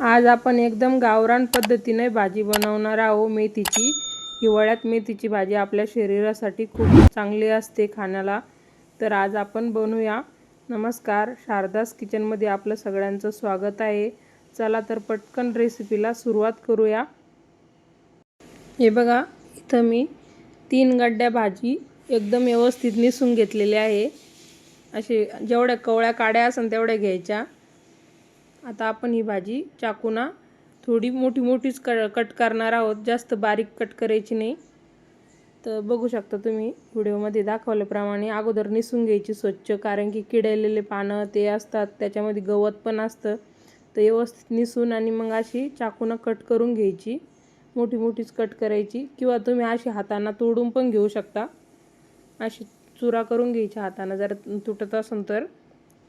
आज आपण एकदम गावरान पद्धतीने भाजी बनवणार आहोत मेथीची. हिवाळ्यात मेथीची भाजी आपल्या शरीरासाठी खूप चांगली असते खाण्याला. तर आज आपण बनवूया. नमस्कार शारदास किचनमध्ये आपलं सगळ्यांचं स्वागत आहे. चला तर पटकन रेसिपीला सुरुवात करूया. हे बघा इथं मी तीन गड्ड्या भाजी एकदम व्यवस्थित निसून घेतलेल्या आहे. असे जेवढ्या कवळ्या काड्या असेल तेवढ्या घ्यायच्या. आता आपण ही भाजी चाकूना थोडी मोठी मोठीच क कट करणार आहोत. जास्त बारीक कट करायची नाही. तर बघू शकता तुम्ही व्हिडिओमध्ये दाखवल्याप्रमाणे अगोदर निसून घ्यायची स्वच्छ कारण की किडलेले पानं ते असतात त्याच्यामध्ये गवत पण असतं. तर व्यवस्थित निसून आणि मग अशी चाकूनं कट करून घ्यायची. मोठी मोठीच कट करायची. किंवा तुम्ही अशी हाताना तोडून पण घेऊ शकता. अशी चुरा करून घ्यायची हातानं जर तुटत असेल तर.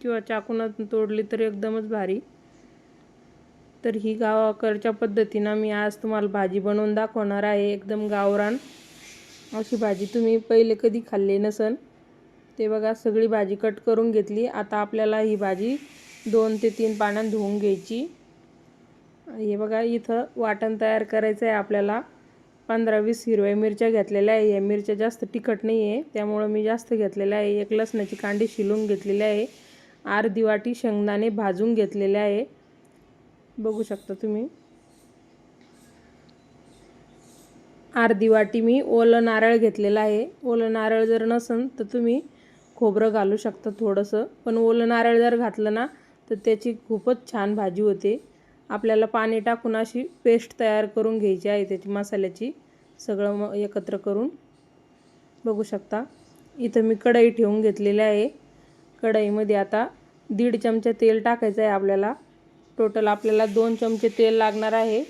किंवा चाकूनं तोडली तर एकदमच भारी. तर ही गावाकडच्या पद्धतीनं मी आज तुम्हाला भाजी बनवून दाखवणार आहे. एकदम गावरान अशी भाजी तुम्ही पहिले कधी खाल्ली नसन. ते बघा सगळी भाजी कट करून घेतली. आता आपल्याला ही भाजी दोन ते तीन पाण्यात धुवून घ्यायची. हे बघा इथं वाटण तयार करायचं आहे आपल्याला. पंधरा वीस हिरव्या मिरच्या घेतलेल्या आहे. या मिरच्या जास्त तिखट नाही आहे त्यामुळं मी जास्त घेतलेल्या आहे. एक लसणाची कांडी शिलून घेतलेली आहे. अर्धी वाटी शेंगदाणे भाजून घेतलेले आहे. बघू शकता तुम्ही. अर्धी वाटी मी ओलं नारळ घेतलेलं आहे. ओलं नारळ जर नसन तर तुम्ही खोबरं घालू शकता थोडंसं. पण ओलं नारळ जर घातलं ना तर त्याची खूपच छान भाजी होते. आपल्याला पाणी टाकून अशी पेस्ट तयार करून घ्यायची आहे त्याची मसाल्याची. सगळं म एकत्र करून. बघू शकता. इथं मी कढई ठेवून घेतलेली आहे. कढईमध्ये आता दीड चमचा तेल टाकायचं आहे आपल्याला. टोटल आपल्याला दोन चमचे तेल लागणार आहे.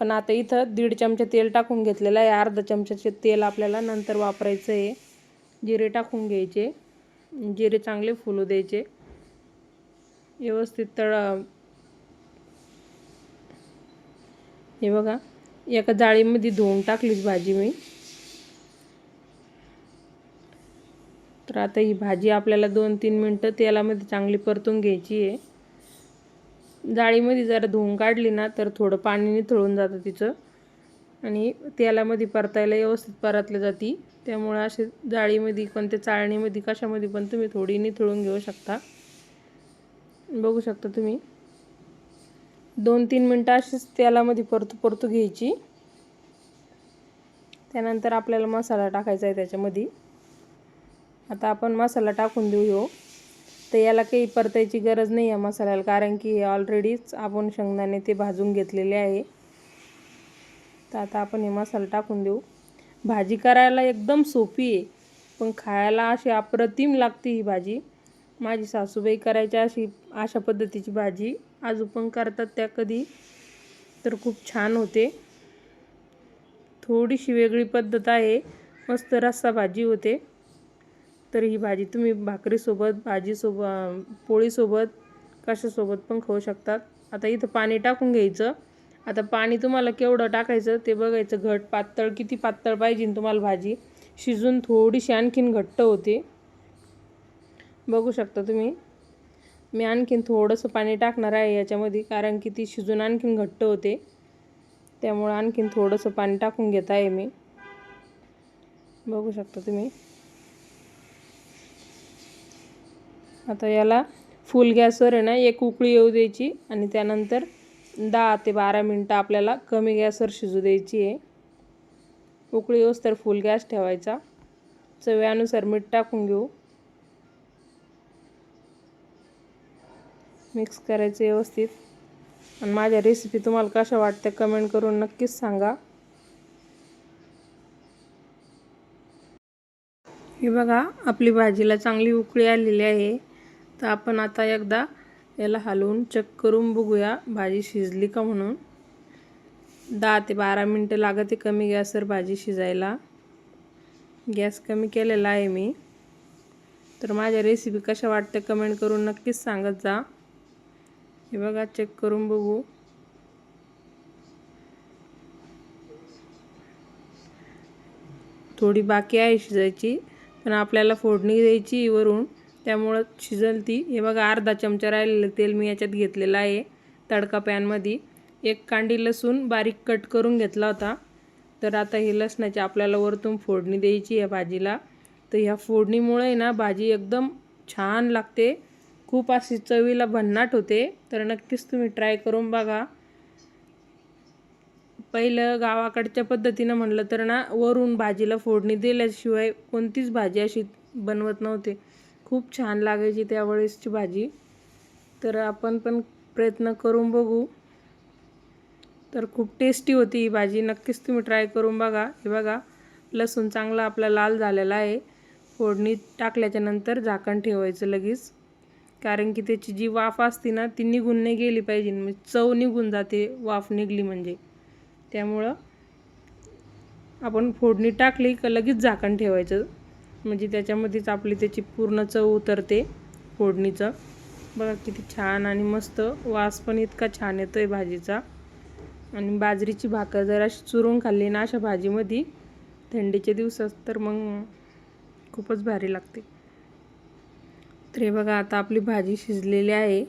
पण आता इथं दीड चमचे तेल टाकून घेतलेलं आहे. अर्धा चमच्याचे तेल आपल्याला नंतर वापरायचं आहे जिरे टाकून घ्यायचे. जिरे चांगले फुलू द्यायचे. व्यवस्थित तळ हे बघा एका जाळीमध्ये धुवून टाकलीच भाजी मी. तर आता ही भाजी आपल्याला दोन तीन मिनटं तेलामध्ये चांगली परतून घ्यायची आहे. जाळीमध्ये जरा धुवून काढली ना तर थोडं पाणी निथळून जातं तिचं. आणि तेलामध्ये परतायला व्यवस्थित परतलं जाती. त्यामुळं असे जाळीमध्ये कोणत्या चाळणीमध्ये कशामध्ये पण तुम्ही थोडी निथळून घेऊ शकता. बघू शकता तुम्ही. दोन तीन मिनटं अशीच तेलामध्ये परतू परतू घ्यायची. त्यानंतर आपल्याला मसाला टाकायचा आहे त्याच्यामध्ये. आता आपण मसाला टाकून देऊ हो तर याला काही परतायची गरज नाही आहे मसाल्याला कारण की ऑलरेडीच आपण शेंगदाणे ते भाजून घेतलेले आहे. तर आता आपण हे मसाला टाकून देऊ. भाजी करायला एकदम सोपी आहे पण खायला अशी अप्रतिम लागते ही भाजी. माझी सासूबाई करायच्या अशी अशा पद्धतीची भाजी आजू पण करतात त्या कधी तर खूप छान होते. थोडीशी वेगळी पद्धत आहे मस्त रस्सा भाजी होते. तर ही भाजी. तुम्ही भाकरीसोबत भाजीसोबत पोळीसोबत कशासोबत पण खाऊ शकतात. आता इथं पाणी टाकून घ्यायचं. आता पाणी तुम्हाला केवढं टाकायचं ते बघायचं घट. पातळ किती पातळ पाहिजे तुम्हाला भाजी. शिजून थोडीशी आणखीन घट्ट होते. बघू शकता तुम्ही. मी आणखीन थोडंसं पाणी टाकणार आहे याच्यामध्ये कारण की ती शिजून आणखीन घट्ट होते. त्यामुळं आणखीन थोडंसं पाणी टाकून घेत आहे मी. बघू शकता तुम्ही. आता याला फुल गॅसवर आहे ना एक उकळी येऊ द्यायची आणि त्यानंतर दहा ते बारा मिनटं आपल्याला कमी गॅसवर शिजू द्यायची आहे. उकळी येऊस तर फुल गॅस ठेवायचा. चव्यानुसार मीठ टाकून घेऊ. मिक्स करायचं व्यवस्थित. आणि माझ्या रेसिपी तुम्हाला कशा वाटते कमेंट करून नक्कीच सांगा. हे बघा आपली भाजीला चांगली उकळी आलेली आहे. तर आपण आता एकदा याला हलवून चेक करून बघूया भाजी शिजली का म्हणून. दहा ते बारा मिनटं लागते कमी गॅसवर भाजी शिजायला. गॅस कमी केलेला आहे मी. तर माझ्या रेसिपी कशा वाटते कमेंट करून नक्कीच सांगत जा. हे बघा चेक करून बघू. थोडी बाकी आहे शिजायची पण आपल्याला फोडणी द्यायची वरून. त्यामुळं शिजल ती हे बघा अर्धा चमचा राहिलेलं तेल मी याच्यात घेतलेलं आहे तडका पॅनमध्ये. एक कांडी लसूण बारीक कट करून घेतला होता. तर आता ही लसणाची आपल्याला वरतून फोडणी द्यायची या भाजीला. तर ह्या फोडणीमुळे ना भाजी एकदम छान लागते. खूप अशी चवीला भन्नाट होते. तर नक्कीच तुम्ही ट्राय करून बघा. पहिलं गावाकडच्या पद्धतीनं म्हणलं तर ना वरून भाजीला फोडणी दिल्याशिवाय कोणतीच भाजी अशी बनवत नव्हते. खूप छान लागायची त्यावेळेसची भाजी. तर आपण पण प्रयत्न करून बघू. तर खूप टेस्टी होती ही भाजी. नक्कीच तुम्ही ट्राय करून बघा. हे बघा लसूण चांगला आपला लाल झालेला आहे. फोडणी टाकल्याच्या नंतर झाकण ठेवायचं लगेच. कारण की त्याची जी वाफ असते ना ती निघून नाही गेली पाहिजे. म्हणजे चव निघून जाते वाफ निघली म्हणजे. त्यामुळं आपण फोडणी टाकली का लगेच झाकण ठेवायचं. म्हणजे त्याच्यामध्येच आपली त्याची पूर्ण चव उतरते फोडणीचं. बघा किती छान आणि मस्त वास पण इतका छान येतो आहे भाजीचा. आणि बाजरीची भाकर जर अशी चुरून खाल्ली ना अशा भाजीमध्ये थंडीचे दिवसात तर मग खूपच भारी लागते. तर हे बघा आता आपली भाजी शिजलेली आहे.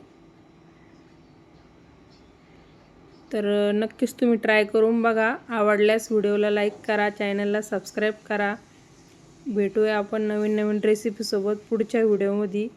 तर नक्कीच तुम्ही ट्राय करून बघा. आवडल्यास व्हिडिओला लाईक करा चॅनलला सबस्क्राईब करा. भेटूया आपण नवीन नवीन रेसिपीसोबत पुढच्या व्हिडिओमध्ये